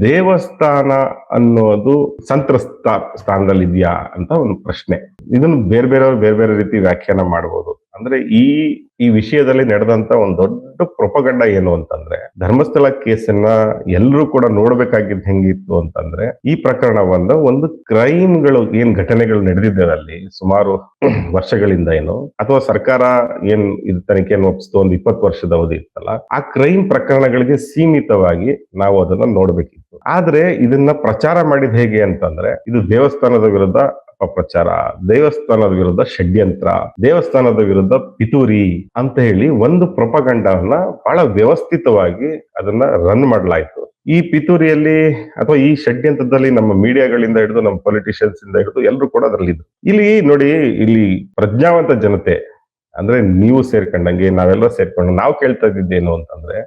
ದೇವಸ್ಥಾನ ಅನ್ನೋದು ಸಂತ್ರಸ್ತ ಸ್ಥಾನದಲ್ಲಿ ಇದೆಯಾ ಅಂತ ಒಂದು ಪ್ರಶ್ನೆ. ಇದನ್ನು ಬೇರೆ ಬೇರೆಯವರು ಬೇರೆ ಬೇರೆ ರೀತಿ ವ್ಯಾಖ್ಯಾನ ಮಾಡಬಹುದು ಅಂದ್ರೆ ಈ ಈ ವಿಷಯದಲ್ಲಿ ನಡೆದಂತ ಒಂದು ದೊಡ್ಡ ಪ್ರೊಪಗಂಡ ಏನು ಅಂತಂದ್ರೆ, ಧರ್ಮಸ್ಥಳ ಕೇಸನ್ನ ಎಲ್ಲರೂ ಕೂಡ ನೋಡ್ಬೇಕಾಗಿದ್ದು ಹೆಂಗಿತ್ತು ಅಂತಂದ್ರೆ, ಈ ಪ್ರಕರಣವನ್ನ ಒಂದು ಕ್ರೈಮ್ಗಳು, ಏನ್ ಘಟನೆಗಳು ನಡೆದಿದೆ ಅಲ್ಲಿ ಸುಮಾರು ವರ್ಷಗಳಿಂದ ಏನು, ಅಥವಾ ಸರ್ಕಾರ ಏನ್ ಇದು ತನಿಖೆಯನ್ನು ಒಪ್ಪಿಸ್ತು, ಒಂದು ಇಪ್ಪತ್ತು ವರ್ಷದ ಅವಧಿ ಇತ್ತಲ್ಲ, ಆ ಕ್ರೈಮ್ ಪ್ರಕರಣಗಳಿಗೆ ಸೀಮಿತವಾಗಿ ನಾವು ಅದನ್ನ ನೋಡ್ಬೇಕಿತ್ತು. ಆದ್ರೆ ಇದನ್ನ ಪ್ರಚಾರ ಮಾಡಿದ ಹೇಗೆ ಅಂತಂದ್ರೆ, ಇದು ದೇವಸ್ಥಾನದ ವಿರುದ್ಧ ಅಪಪ್ರಚಾರ, ದೇವಸ್ಥಾನದ ವಿರುದ್ಧ ಷಡ್ಯಂತ್ರ, ದೇವಸ್ಥಾನದ ವಿರುದ್ಧ ಪಿತೂರಿ ಅಂತ ಹೇಳಿ ಒಂದು ಪ್ರೊಪಗಂಡವನ್ನ ಬಹಳ ವ್ಯವಸ್ಥಿತವಾಗಿ ಅದನ್ನ ರನ್ ಮಾಡಲಾಯಿತು. ಈ ಪಿತೂರಿಯಲ್ಲಿ ಅಥವಾ ಈ ಷಡ್ಯಂತ್ರದಲ್ಲಿ ನಮ್ಮ ಮೀಡಿಯಾಗಳಿಂದ ಹಿಡಿದು ನಮ್ಮ ಪೊಲಿಟಿಷಿಯನ್ಸ್ ಇಂದ ಹಿಡಿದು ಎಲ್ಲರೂ ಕೂಡ ಅದರಲ್ಲಿ ಇಲ್ಲಿ ನೋಡಿ, ಇಲ್ಲಿ ಪ್ರಜ್ಞಾವಂತ ಜನತೆ, ಅಂದ್ರೆ ನೀವು ಸೇರ್ಕೊಂಡಂಗೆ ನಾವೆಲ್ಲ ಸೇರ್ಕೊಂಡು ನಾವು ಕೇಳ್ತಾ ಇದ್ದಿದ್ದೇನು ಅಂತಂದ್ರೆ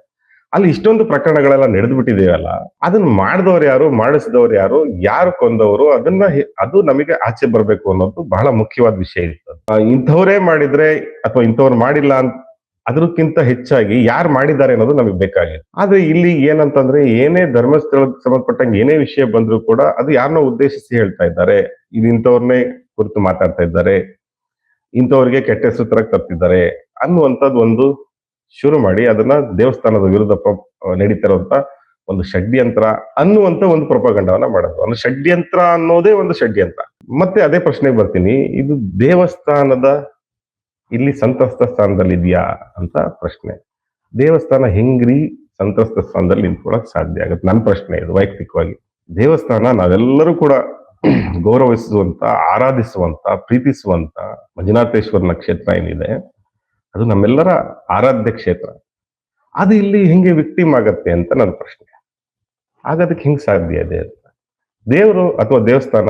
ಅಲ್ಲಿ ಇಷ್ಟೊಂದು ಪ್ರಕರಣಗಳೆಲ್ಲ ನಡೆದು ಬಿಟ್ಟಿದೆಯಲ್ಲ ಅದನ್ನ ಮಾಡಿದವ್ರು ಯಾರು, ಮಾಡಿಸಿದವ್ರು ಯಾರು ಯಾರು ಕೊಂದವರು, ಅದನ್ನ ಅದು ನಮಗೆ ಆಚೆ ಬರ್ಬೇಕು ಅನ್ನೋದು ಬಹಳ ಮುಖ್ಯವಾದ ವಿಷಯ ಇತ್ತು ಇಂಥವರೇ ಮಾಡಿದ್ರೆ ಅಥವಾ ಇಂಥವ್ರು ಮಾಡಿಲ್ಲ ಅಂತ ಅದಕ್ಕಿಂತ ಹೆಚ್ಚಾಗಿ ಯಾರು ಮಾಡಿದ್ದಾರೆ ಅನ್ನೋದು ನಮಗೆ ಬೇಕಾಗಿದೆ ಆದ್ರೆ ಇಲ್ಲಿ ಏನಂತಂದ್ರೆ ಏನೇ ಧರ್ಮಸ್ಥಳಕ್ಕೆ ಸಂಬಂಧಪಟ್ಟಂಗೆ ಏನೇ ವಿಷಯ ಬಂದ್ರು ಕೂಡ ಅದು ಯಾರನ್ನೋ ಉದ್ದೇಶಿಸಿ ಹೇಳ್ತಾ ಇದ್ದಾರೆ. ಇದು ಇಂಥವ್ರನ್ನೇ ಕುರಿತು ಮಾತಾಡ್ತಾ ಇದ್ದಾರೆ. ಇಂಥವ್ರಿಗೆ ಕೆಟ್ಟ ಹೆಸರು ತರಕ್ ತರ್ತಿದ್ದಾರೆ ಅನ್ನುವಂಥದ್ದು ಒಂದು ಶುರು ಮಾಡಿ ಅದನ್ನ ದೇವಸ್ಥಾನದ ವಿರುದ್ಧ ನಡೀತಿರುವಂತ ಒಂದು ಷಡ್ಯಂತ್ರ ಅನ್ನುವಂತ ಒಂದು ಪ್ರಪಗಂಡವನ್ನ ಮಾಡೋದು. ಅಂದ್ರೆ ಷಡ್ಯಂತ್ರ ಅನ್ನೋದೇ ಒಂದು ಷಡ್ಯಂತ್ರ. ಮತ್ತೆ ಅದೇ ಪ್ರಶ್ನೆಗೆ ಬರ್ತೀನಿ. ಇದು ದೇವಸ್ಥಾನದ ಇಲ್ಲಿ ಸಂತ್ರಸ್ತ ಸ್ಥಾನದಲ್ಲಿ ಇದೆಯಾ ಅಂತ ಪ್ರಶ್ನೆ. ದೇವಸ್ಥಾನ ಹೆಂಗ್ರಿ ಸಂತ್ರಸ್ತ ಸ್ಥಾನದಲ್ಲಿ ನಿಂತ್ಕೊಳಕ್ ಸಾಧ್ಯ ಆಗುತ್ತೆ? ನನ್ನ ಪ್ರಶ್ನೆ ಇದು ವೈಯಕ್ತಿಕವಾಗಿ. ದೇವಸ್ಥಾನ ನಾವೆಲ್ಲರೂ ಕೂಡ ಗೌರವಿಸುವಂತ, ಆರಾಧಿಸುವಂತ, ಪ್ರೀತಿಸುವಂತ ಮಂಜುನಾಥೇಶ್ವರನ ಕ್ಷೇತ್ರ ಏನಿದೆ ಅದು ನಮ್ಮೆಲ್ಲರ ಆರಾಧ್ಯ ಕ್ಷೇತ್ರ. ಅದು ಇಲ್ಲಿ ಹಿಂಗೆ ವಿಕ್ಟಿಮ್ ಆಗತ್ತೆ ಅಂತ ನನ್ನ ಪ್ರಶ್ನೆ. ಆಗೋದಕ್ಕೆ ಹೆಂಗ್ ಸಾಧ್ಯ ಇದೆ ಅಂತ. ದೇವರು ಅಥವಾ ದೇವಸ್ಥಾನ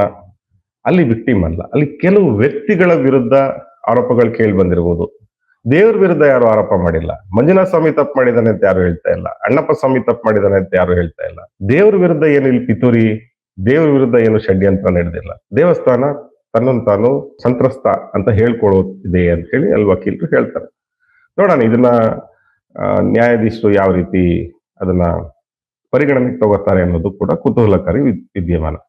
ಅಲ್ಲಿ ವಿಕ್ಟಿಮ್ ಅಲ್ಲ. ಅಲ್ಲಿ ಕೆಲವು ವ್ಯಕ್ತಿಗಳ ವಿರುದ್ಧ ಆರೋಪಗಳು ಕೇಳಿ ಬಂದಿರಬಹುದು ದೇವ್ರ ವಿರುದ್ಧ ಯಾರು ಆರೋಪ ಮಾಡಿಲ್ಲ. ಮಂಜುನಾಥ ಸ್ವಾಮಿ ತಪ್ಪು ಮಾಡಿದಾನೆ ಅಂತ ಯಾರು ಹೇಳ್ತಾ ಇಲ್ಲ. ಅಣ್ಣಪ್ಪ ಸ್ವಾಮಿ ತಪ್ಪು ಮಾಡಿದಾನೆ ಅಂತ ಯಾರು ಹೇಳ್ತಾ ಇಲ್ಲ. ದೇವ್ರ ವಿರುದ್ಧ ಏನು ಇಲ್ಲಿ ಪಿತೂರಿ, ದೇವ್ರ ವಿರುದ್ಧ ಏನು ಷಡ್ಯಂತ್ರ ನಡೆದಿಲ್ಲ. ದೇವಸ್ಥಾನ ತನ್ನನ್ನು ತಾನು ಸಂತ್ರಸ್ತ ಅಂತ ಹೇಳ್ಕೊಳ್ಳೋದಿದೆ ಅಂತ ಹೇಳಿ ಅಲ್ಲಿ ವಕೀಲರು ಹೇಳ್ತಾರೆ. ನೋಡೋಣ, ಇದನ್ನ ನ್ಯಾಯಾಧೀಶರು ಯಾವ ರೀತಿ ಅದನ್ನ ಪರಿಗಣನೆಗೆ ತಗೋತಾರೆ ಅನ್ನೋದು ಕೂಡ ಕುತೂಹಲಕಾರಿ ವಿದ್- ವಿದ್ಯಮಾನ.